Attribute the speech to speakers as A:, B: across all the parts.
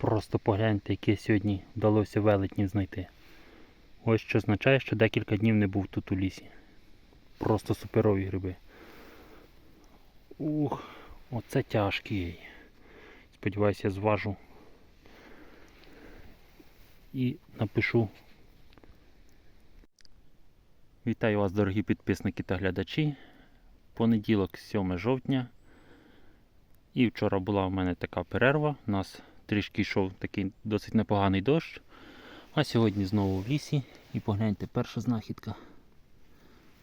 A: Просто погляньте, яке сьогодні вдалося велетнів знайти. Ось що означає, що декілька днів не був тут у лісі. Просто суперові гриби. Ух, оце тяжкий. Сподіваюся, я зважу і напишу. Вітаю вас, дорогі підписники та глядачі. Понеділок, 7 жовтня. І вчора була в мене така перерва. У нас трішки йшов такий досить непоганий дощ. А сьогодні знову в лісі. І погляньте, перша знахідка.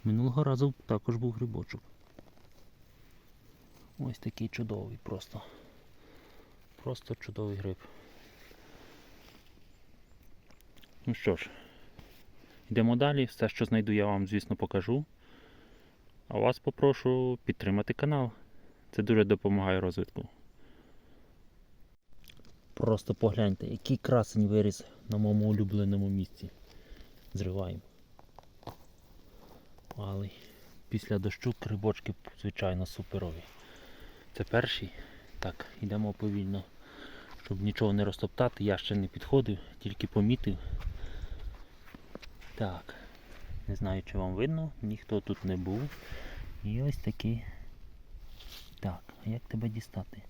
A: Минулого разу також був грибочок. Ось такий чудовий просто. Просто чудовий гриб. Ну що ж, йдемо далі. Все, що знайду, я вам, звісно, покажу. А вас попрошу підтримати канал. Це дуже допомагає розвитку. Просто погляньте, який красень виріс на моєму улюбленому місці. Зриваємо. Але після дощу грибочки, звичайно, суперові. Це перший. Так, йдемо повільно, щоб нічого не розтоптати. Я ще не підходив, тільки помітив. Так, не знаю, чи вам видно, ніхто тут не був. І ось такий. Так, а як тебе дістати?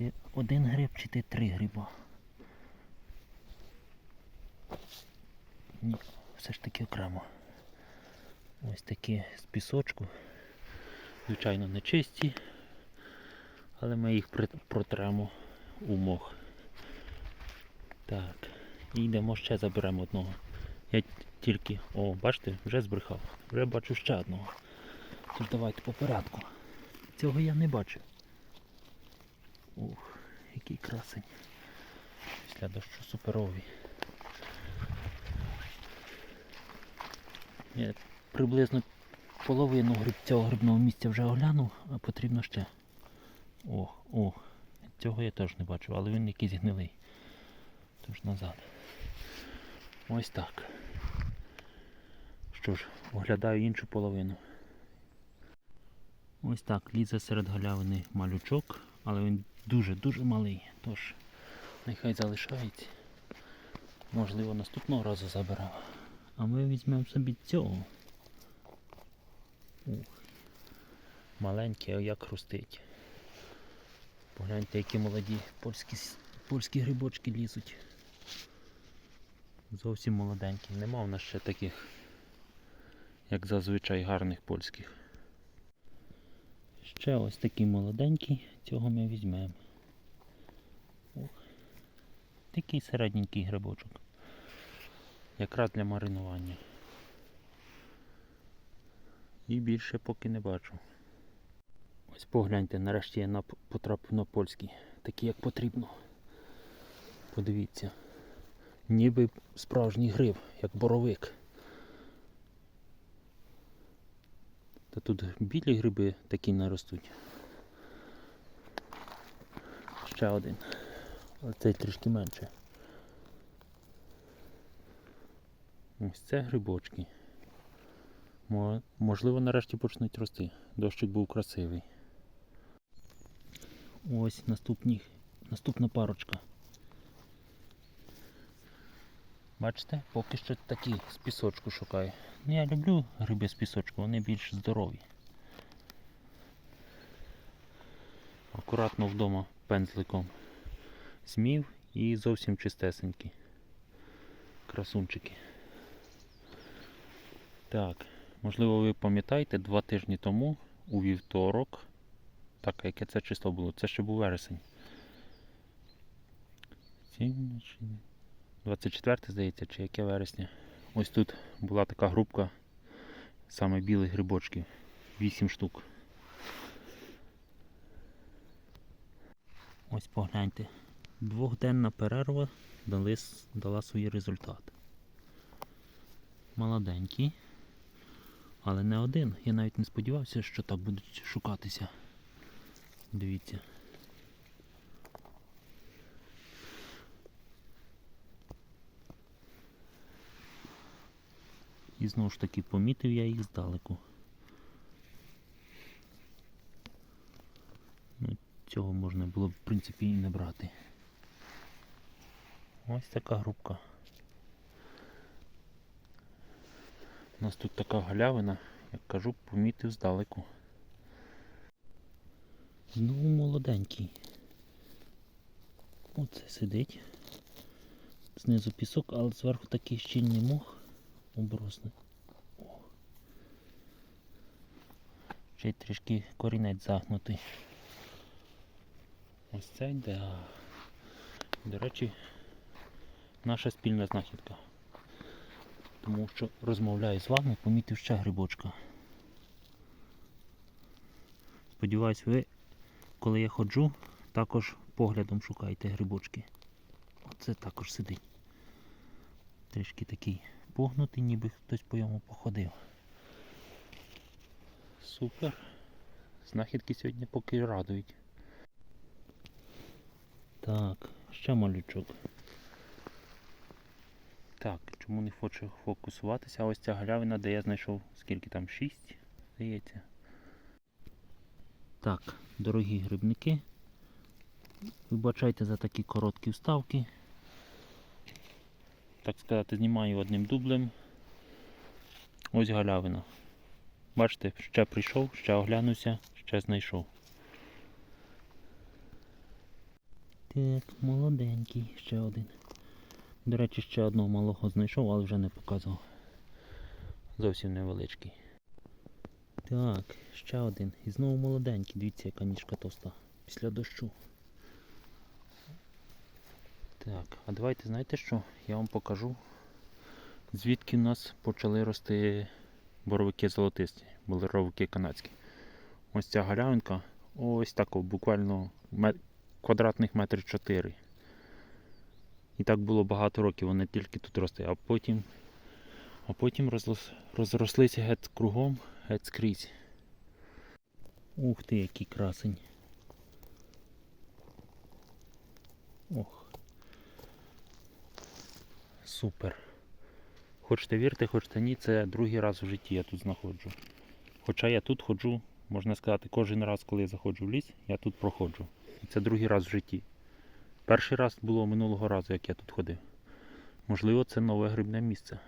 A: Ти один гриб чи ти три гриба? Ні, все ж таки окремо. Ось такі з пісочку. Звичайно, не чисті, але ми їх протремо у мох. Так, і йдемо ще заберемо одного. Я тільки, о, бачите, вже збрехав. Вже бачу ще одного. Тож давайте по порядку. Цього я не бачив. Ух, який красень. Після дощу суперовий. Я приблизно половину цього грибного місця вже оглянув, а потрібно ще. О, о, цього я теж не бачив, але він якийсь гнилий. Тож назад. Ось так. Що ж, оглядаю іншу половину. Ось так, лізе серед галявини малючок, але він дуже-дуже малий. Тож, нехай залишається. Можливо, наступного разу заберемо. А ми візьмемо собі цього. Ух. Маленький, а як хрустить. Погляньте, які молоді польські, польські грибочки лізуть. Зовсім молоденькі. Нема в нас ще таких, як зазвичай, гарних польських. Ще ось такий молоденький, цього ми візьмемо. Такий середненький грибочок. Якраз для маринування. І більше поки не бачу. Ось погляньте, нарешті я потрапив на польський. Такий як потрібно. Подивіться. Ніби справжній гриб, як боровик. Та тут білі гриби такі не ростуть. Ще один. Але цей трішки менше. Ось це грибочки. Можливо, нарешті почнуть рости. Дощик був красивий. Ось наступні, наступна парочка. Бачите, поки що такі з пісочку шукаю. Ну, Я люблю гриби з пісочку, вони більш здорові. Акуратно вдома пензликом змів і зовсім чистесенькі. Красунчики. Так, можливо ви пам'ятаєте, два тижні тому у вівторок. Так, яке це число було? Це ще був вересень. Сім, 24, здається, чи яке вересня. Ось тут була така групка саме білих грибочків. 8 штук. Ось погляньте. Двохденна перерва дали, дала свій результат. Молоденький. Але не один. Я навіть не сподівався, що так будуть шукатися. Дивіться. І знову ж таки помітив я їх здалеку. Ну, цього можна було б в принципі і не брати. Ось така грубка. У нас тут така галявина, як кажу, помітив здалеку. Знову молоденький. Оце сидить. Знизу пісок, але зверху такий щільний мох обросне. Ще й трішки корінець загнутий. Ось це йде. До речі, наша спільна знахідка. Тому що розмовляю з вами, помітив ще грибочка. Сподіваюсь, ви, коли я ходжу, також поглядом шукаєте грибочки. Оце також сидить. Трішки такий погнутий, ніби хтось по йому походив. Супер. Знахідки сьогодні поки радують. Так, ще малючок. Так, чому не хочу фокусуватися? Ось ця галявина, де я знайшов скільки там? 6, здається. Так, дорогі грибники. Вибачайте за такі короткі вставки. Так сказати, знімаю одним дублем. Ось галявина. Бачите, ще прийшов, ще оглянувся, ще знайшов. Так, молоденький, ще один. До речі, ще одного малого знайшов, але вже не показував. Зовсім невеличкий. Так, ще один. І знову молоденький. Дивіться, яка ніжка товста. Після дощу. Так, а давайте знаєте що? Я вам покажу, звідки в нас почали рости боровики золотисті, боровики канадські. Ось ця галявинка, ось так, буквально мет... квадратних метрів 4. І так було багато років, вони тільки тут росли, а потім, а потім розрос... розрослися геть кругом, геть скрізь. Ух ти, який красень. Ох. Супер. Хочете вірте, хочете ні, це другий раз в житті я тут знаходжу. Хоча я тут ходжу, можна сказати, кожен раз, коли я заходжу в ліс, я тут проходжу. І це другий раз в житті. Перший раз було минулого разу, як я тут ходив. Можливо, це нове грибне місце.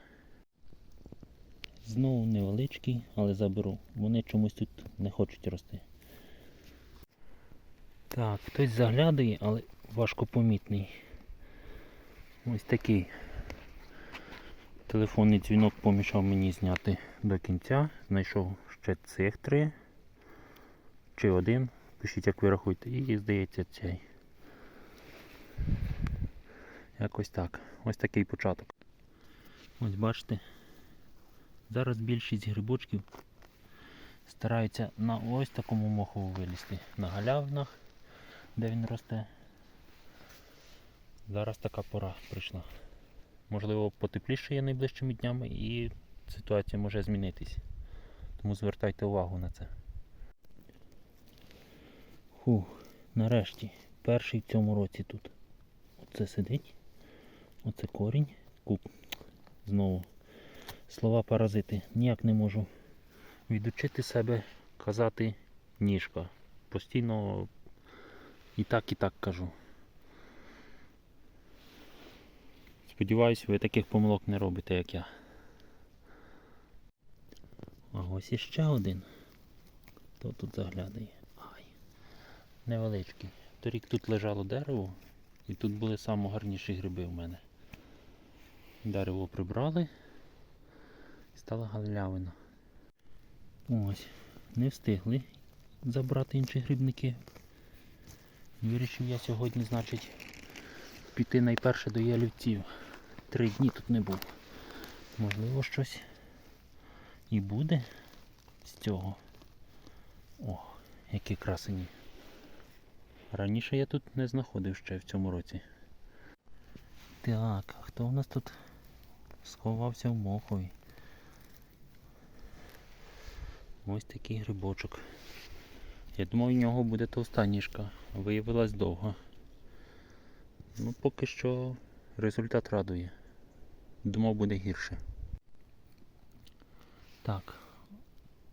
A: Знову невеличкий, але заберу. Вони чомусь тут не хочуть рости. Так, хтось заглядає, але важкопомітний. Ось такий. Телефонний дзвінок помішав мені зняти до кінця. Знайшов ще цих три. Чи один. Пишіть, як ви рахуєте. І здається цей. Якось так. Ось такий початок. Ось бачите. Зараз більшість грибочків стараються на ось такому мохову вилізти. На галявинах, де він росте. Зараз така пора прийшла. Можливо, потепліше найближчими днями і ситуація може змінитись. Тому звертайте увагу на це. Фух, нарешті, перший в цьому році тут. Оце сидить. Оце корінь. Куп. Знову. Слова паразити. Ніяк не можу відучити себе казати ніжка. Постійно і так, і так кажу. Сподіваюсь, ви таких помилок не робите, як я. А ось іще один. Хто тут заглядає? Ай. Невеличкий. Торік тут лежало дерево, і тут були найгарніші гриби в мене. Дерево прибрали і стала галявина. Ось, не встигли забрати інші грибники. Вирішив я сьогодні, значить, піти найперше до ялівців. Три дні тут не був. Можливо, щось і буде з цього. О, які красені. Раніше я тут не знаходив ще в цьому році. Так, а хто у нас тут сховався в мохові? Ось такий грибочок. Я думав, у нього буде товста ніжка, виявилась довга. Ну, поки що результат радує. Думав буде гірше. Так.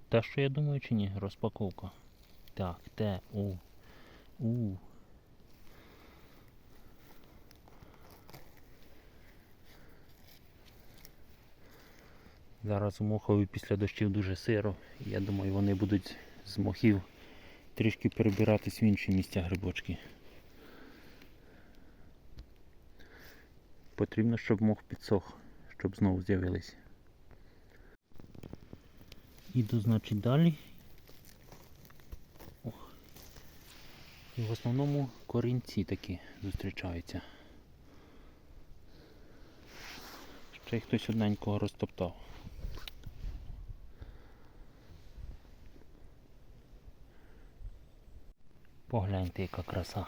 A: Те що я думаю чи ні? Розпаковка. Так, те, У. У. Зараз у Мохові після дощів дуже сиро. Я думаю, вони будуть з мохів трішки перебиратись в інші місця грибочки. Потрібно, щоб мох підсох, щоб знову з'явились. Іду, значить, далі. І в основному корінці такі зустрічаються. Ще й хтось одненького розтоптав. Погляньте, яка краса.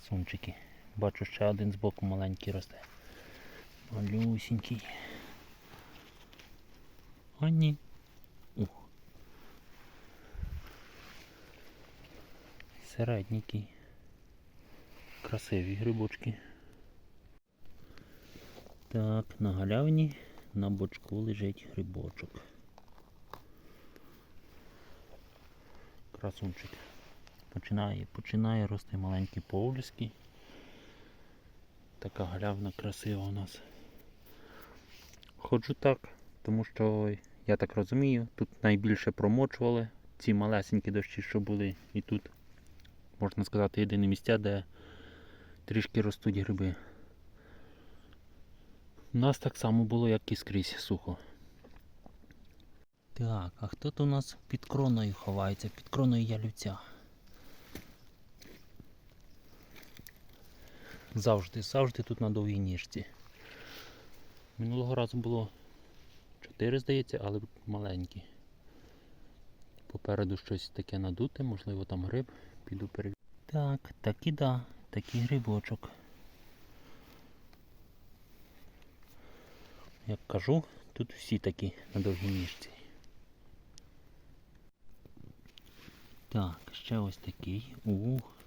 A: Красунчики. Бачу, ще один збоку маленький росте. Малюсенький. А ні. Ух. Середненький. Красиві грибочки. Так, на галявині на бочку лежить грибочок. Красунчик. Починає, починає рости маленькі повліски. Така галявина красива у нас. Ходжу так, тому що я так розумію, тут найбільше промочували ці малесенькі дощі, що були, і тут, можна сказати, єдине місця, де трішки ростуть гриби. У нас так само було, як і скрізь сухо. Так, а хто тут у нас під кроною ховається? Під кроною ялівця. Завжди, завжди тут на довгій ніжці. Минулого разу було 4, здається, але маленькі. Попереду щось таке надуте, можливо там гриб, піду перевірю. Так, так і да, такий грибочок. Як кажу, тут всі такі на довгій ніжці. Так, ще ось такий. Ух.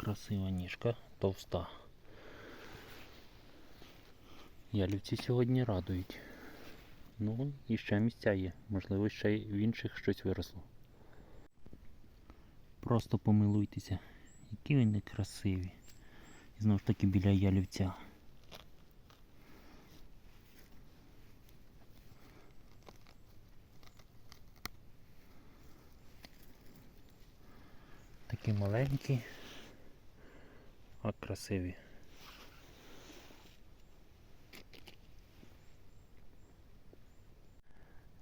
A: Красива ніжка, товста. Ялівці сьогодні радують. Ну, і ще місця є. Можливо, ще й в інших щось виросло. Просто помилуйтеся, які вони красиві. І знову ж таки біля ялівця. Такі маленькі, а красиві.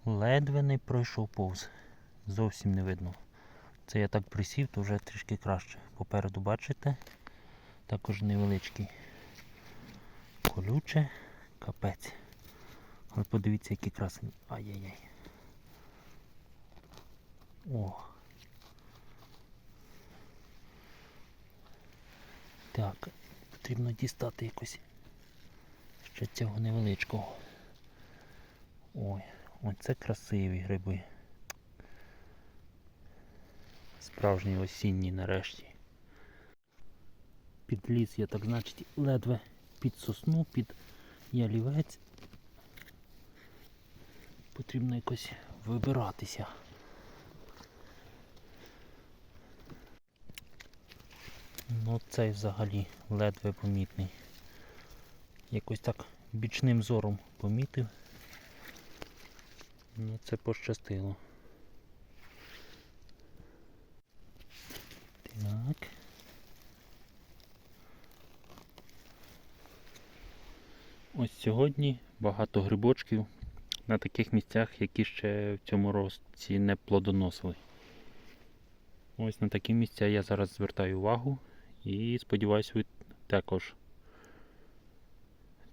A: Ледве не пройшов повз. Зовсім не видно. Це я так присів, то вже трішки краще. Попереду бачите, також невеличкий. Колюче, капець. Але подивіться, які красені. Ай-яй-яй. О. Так, потрібно дістати якось ще цього невеличкого. Ой, оце красиві гриби. Справжні осінні нарешті. Під ліс я так значить ледве під сосну, під ялівець. Потрібно якось вибиратися. Ну цей взагалі ледве помітний. Якось так бічним зором помітив. Ну це пощастило. Так. Ось сьогодні багато грибочків на таких місцях, які ще в цьому році не плодоносили. Ось на такі місця я зараз звертаю увагу і сподіваюсь, ви також.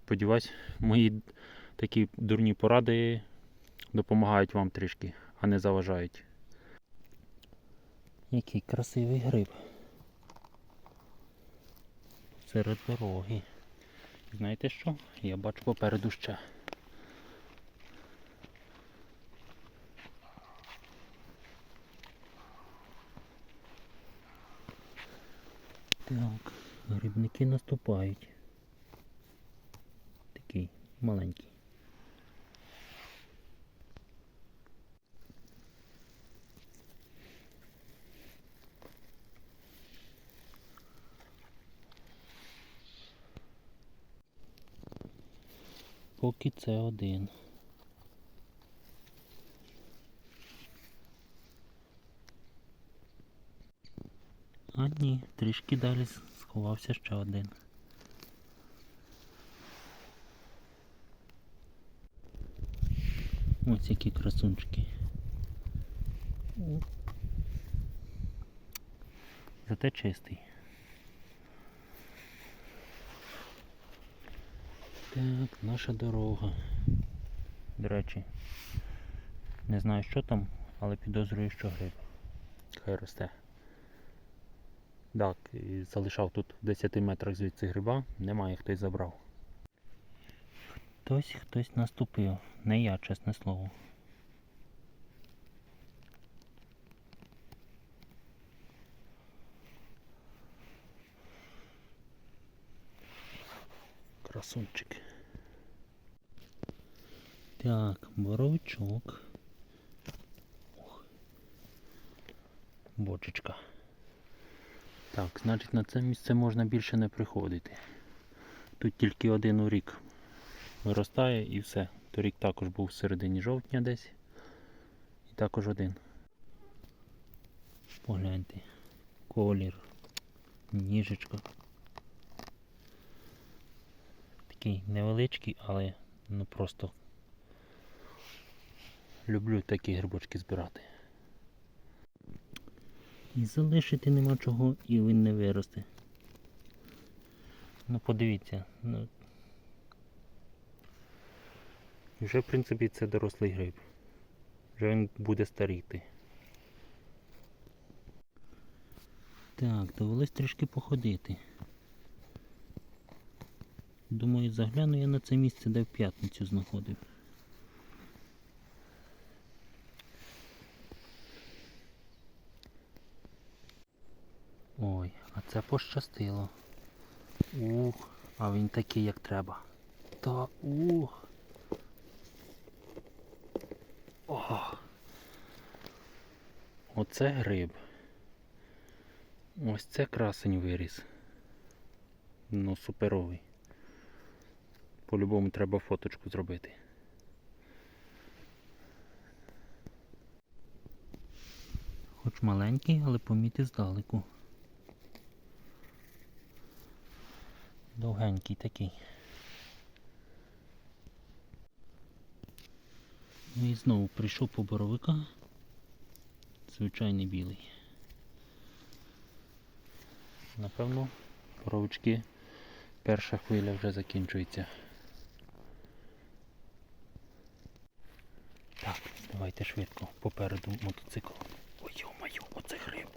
A: Сподіваюсь, мої такі дурні поради допомагають вам трішки, а не заважають. Який красивий гриб. Серед дороги. Знаєте що? Я бачу попереду ще. Так, грибники наступають. Такий маленький. Поки це один. А ні, трішки далі сховався ще один. Ось які красунчики. Зате чистий. Так, наша дорога. До речі, не знаю, що там, але підозрюю, що гриб. Хай росте. Так, і залишав тут в 10 метрах звідси гриба, немає, хтось забрав. Хтось хтось наступив. Не я, чесне слово. Красунчик. Так, боровичок. Ох. Бочечка. Так, значить на це місце можна більше не приходити. Тут тільки один у рік виростає і все. Торік також був в середині жовтня десь. І також один. Погляньте. Колір. Ніжечка. Такий невеличкий, але ну просто люблю такі грибочки збирати. І залишити нема чого, і він не виросте. Ну подивіться, ну, вже в принципі це дорослий гриб. Вже він буде старіти. Так, довелось трішки походити. Думаю, загляну я на це місце, де в п'ятницю знаходив. Ой, а це пощастило. Ух, а він такий, як треба. Та ух. О. Оце гриб. Ось це красень виріс. Ну, суперовий. По-любому треба фоточку зробити. Хоч маленький, але помітив здалеку. Довгенький такий. Ну і знову прийшов по боровика. Звичайний білий. Напевно, боровички перша хвиля вже закінчується. Так, давайте швидко попереду мотоцикл. Ой, йо-моє, оце гриб.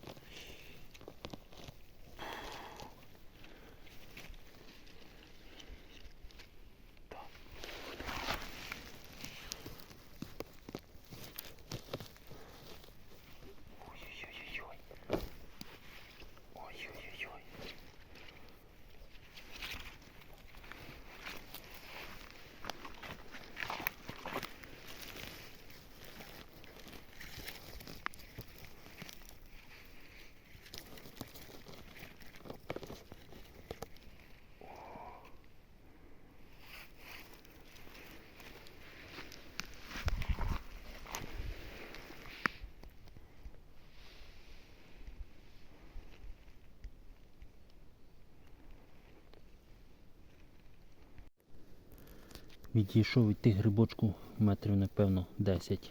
A: Відійшов від тих грибочку метрів, напевно, 10.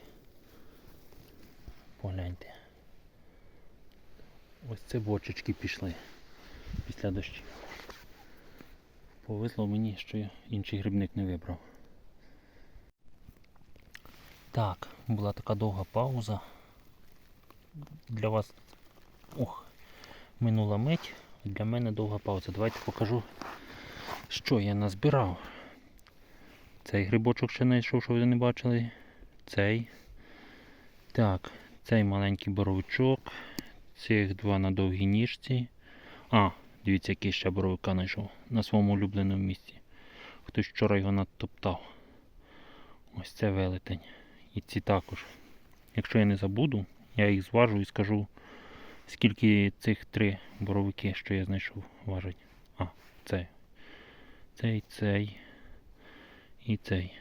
A: Погляньте. Ось це бочечки пішли після дощів. Повезло мені, що я інший грибник не вибрав. Так, була така довга пауза. Для вас ох, минула мить, для мене довга пауза. Давайте покажу, що я назбирав. Цей грибочок ще знайшов, що ви не бачили. Цей. Так, цей маленький боровичок. Цих два на довгій ніжці. А, дивіться, який ще боровика знайшов на своєму улюбленому місці. Хтось вчора його надтоптав. Ось це велетень. І ці також. Якщо я не забуду, я їх зважу і скажу, скільки цих три боровики, що я знайшов, важать. А, цей. Цей, цей і цей.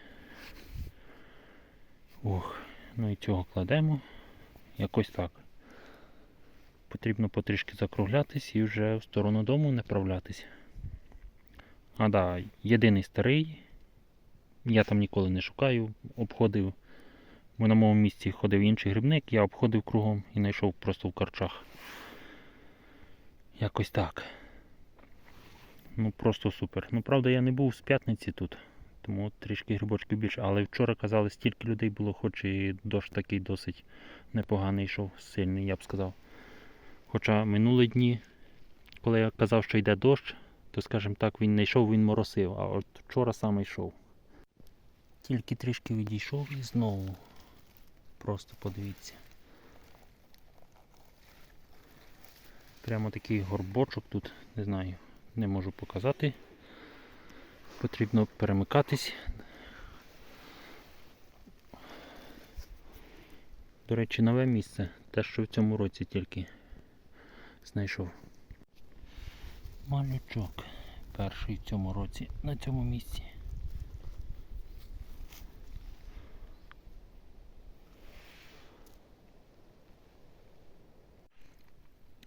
A: Ох, ну і цього кладемо. Якось так. Потрібно потрішки закруглятись і вже в сторону дому направлятись. А да, єдиний старий. Я там ніколи не шукаю, обходив. Бо на моєму місці ходив інший грибник, я обходив кругом і знайшов просто в карчах. Якось так. Ну просто супер. Ну правда я не був з п'ятниці тут, тому трішки грибочків більше. Але вчора казали, стільки людей було, хоч і дощ такий досить непоганий йшов, сильний, я б сказав. Хоча минулі дні, коли я казав, що йде дощ, то скажімо так, він не йшов, він моросив, а от вчора саме йшов. Тільки трішки відійшов і знову. Просто подивіться. Прямо такий горбочок тут, не знаю, не можу показати. Потрібно перемикатись. До речі, нове місце, те, що в цьому році тільки знайшов. Малючок. Перший в цьому році на цьому місці.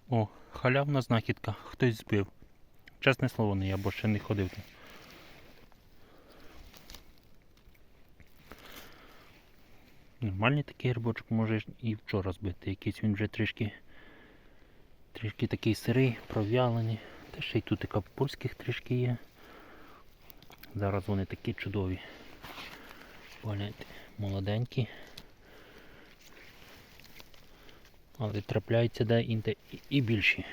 A: О, халявна знахідка, хтось збив. Чесне слово, не я, бо ще не ходив Нормальний такий грибочок може і вчора збити. Якийсь він вже трішки трішки такий сирий, пров'ялений. Та ще й тут і капульських трішки є. Зараз вони такі чудові. Погляньте, молоденькі. Але трапляються де інде і- і більші.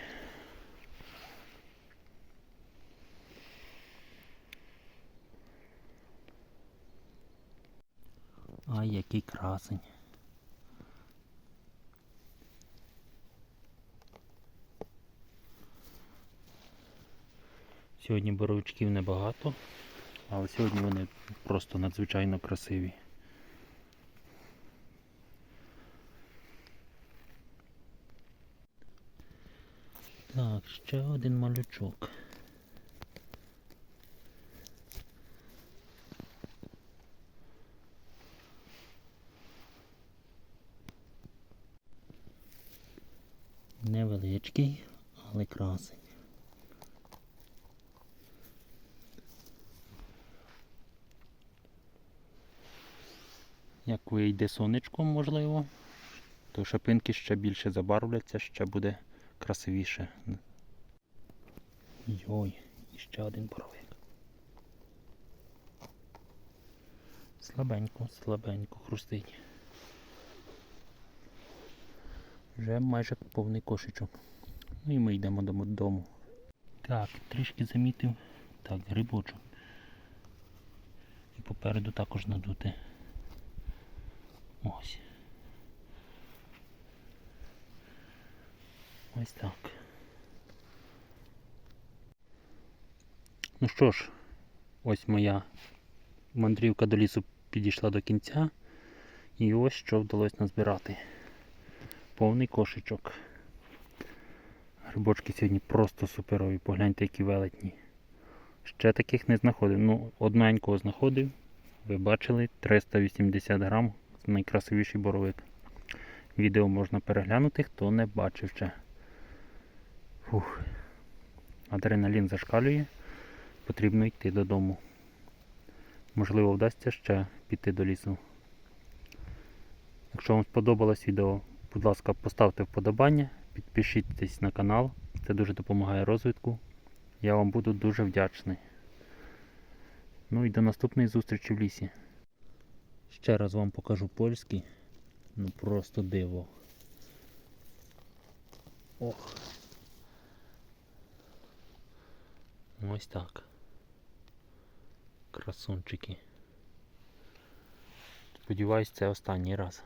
A: Ай, який красень. Сьогодні боровичків небагато, але сьогодні вони просто надзвичайно красиві. Так, ще один малючок. Невеличкий, але красень. Як вийде сонечком, можливо, то шапинки ще більше забарвляться, ще буде красивіше. Йой, і ще один боровик. Слабенько, слабенько хрустить. Вже майже повний кошечок. Ну і ми йдемо додому. Так, трішки замітив. Так, грибочок. І попереду також надути. Ось. Ось так. Ну що ж, ось моя мандрівка до лісу підійшла до кінця. І ось що вдалося назбирати. Повний кошечок. Грибочки сьогодні просто суперові, погляньте, які велетні. Ще таких не знаходив. Ну, одненького знаходив. Ви бачили 380 грам, найкрасивіший боровик. Відео можна переглянути, хто не бачив ще. Фух. Адреналін зашкалює, потрібно йти додому. Можливо, вдасться ще піти до лісу. Якщо вам сподобалось відео, будь ласка, поставте вподобання, підпишіться на канал, це дуже допомагає розвитку. Я вам буду дуже вдячний. Ну і до наступної зустрічі в лісі. Ще раз вам покажу польський. Ну просто диво. Ох. Ось так. Красунчики. Сподіваюсь, це останній раз.